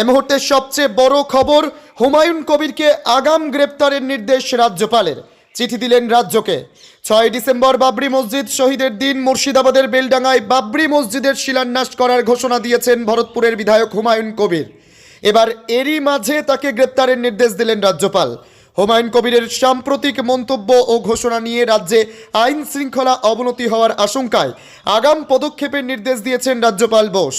এই মুহূর্তে সবচেয়ে বড় খবর, হুমায়ুন কবিরকে আগাম গ্রেপ্তারের নির্দেশ রাজ্যপালের। চিঠি দিলেন রাজ্যকে। ছয় ডিসেম্বর বাবরি মসজিদ শহীদের দিন, মুর্শিদাবাদের বেলডাঙ্গায় বাবরি মসজিদের শিলান্যাস করার ঘোষণা দিয়েছেন ভরতপুরের বিধায়ক হুমায়ুন কবির। এবার এরই মাঝে তাকে গ্রেপ্তারের নির্দেশ দিলেন রাজ্যপাল। হুমায়ুন কবিরের সাম্প্রতিক মন্তব্য ও ঘোষণা নিয়ে রাজ্যে আইন শৃঙ্খলা অবনতি হওয়ার আশঙ্কায় আগাম পদক্ষেপের নির্দেশ দিয়েছেন রাজ্যপাল বোস।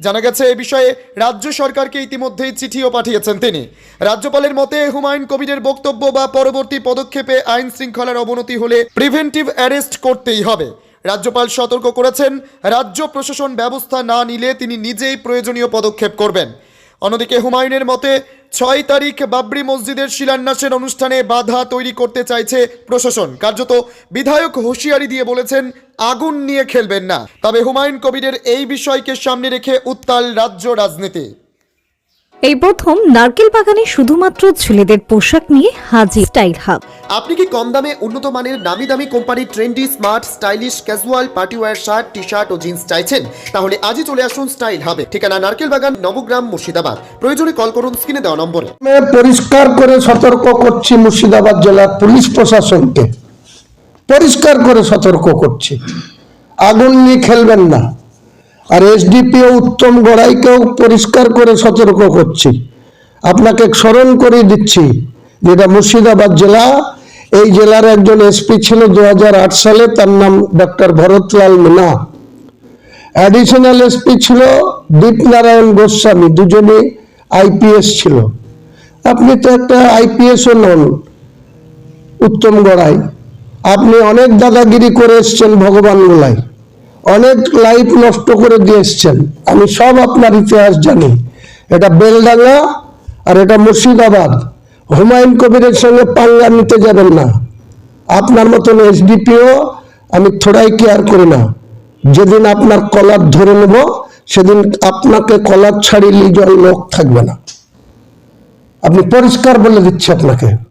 জানা গেছে, এ বিষয়ে রাজ্য সরকারকে ইতিমধ্যেই চিঠিও পাঠিয়েছেন তিনি। রাজ্যপালের মতে, হুমায়ুন কবিরের বক্তব্য বা পরবর্তী পদক্ষেপে আইন শৃঙ্খলার অবনতি হলে প্রিভেন্টিভ অ্যারেস্ট করতেই হবে। রাজ্যপাল সতর্ক করেছেন, রাজ্য প্রশাসন ব্যবস্থা না নিলে তিনি নিজেই প্রয়োজনীয় পদক্ষেপ করবেন। অন্যদিকে হুমায়ুনের মতে ছয় তারিখ বাবরি মসজিদের শিলান্যাসের অনুষ্ঠানে বাধা তৈরি করতে চাইছে প্রশাসন। কার্যত বিধায়ক হুঁশিয়ারি দিয়ে বলেছেন, আগুন নিয়ে খেলবেন না। তবে হুমায়ুন কবিরের এই বিষয়কে সামনে রেখে উত্তাল রাজ্য রাজনীতি। এই প্রথম নারকেল বাগানে শুধুমাত্র ছেলেদের পোশাক নিয়ে হাজির স্টাইল হাব। আপনি কি কম দামে উন্নত মানের নামি দামি কোম্পানির trendy smart stylish casual party partywear shirt T shirt ও জিন্স চাইছেন? তাহলে আজই চলে আসুন স্টাইল হাবে। ঠিকানা নারকেল বাগান নবগ্রাম মুর্শিদাবাদ। প্রয়োজনে কল করুন স্ক্রিনে দেওয়া নম্বরে। আমি পরিষ্কার করে সতর্ক করছি মুর্শিদাবাদ জেলার পুলিশ প্রশাসনকে। পরিষ্কার করে সতর্ক করছি। আগুন নিয়ে খেলবেন না। আর এসডিপিও উত্তম গড়াইকেও পরিষ্কার করে সতর্ক করছি। আপনাকে স্মরণ করে দিচ্ছি যেটা মুর্শিদাবাদ জেলা। এই জেলার একজন এসপি ছিল দু হাজার আট সালে, তার নাম doctor Bharatlal Meena. Additional SP ছিল দীপনারায়ণ গোস্বামী, দুজনে আইপিএস ছিল। আপনি তো একটা আইপিএসও নন, উত্তম গড়াই। আপনি অনেক দাদাগিরি করে এসছেন ভগবান গোলাই অনেক লাইফ নষ্ট করে দিয়ে এসছেন। আমি সব আপনার ইতিহাস জানি। এটা বেলডাঙ্গা আর এটা মুর্শিদাবাদ। হুমায়ুন কবিরের সঙ্গে পাল্লা নিতে যাবেন না। আপনার মতন এসডিপিও আমি থোড়াই কেয়ার করি না। যেদিন আপনার কলার ধরে নেব, সেদিন আপনাকে কলার ছাড়ি লিজন লোক থাকবে না। আপনি পরিষ্কার বলে দিচ্ছি আপনাকে।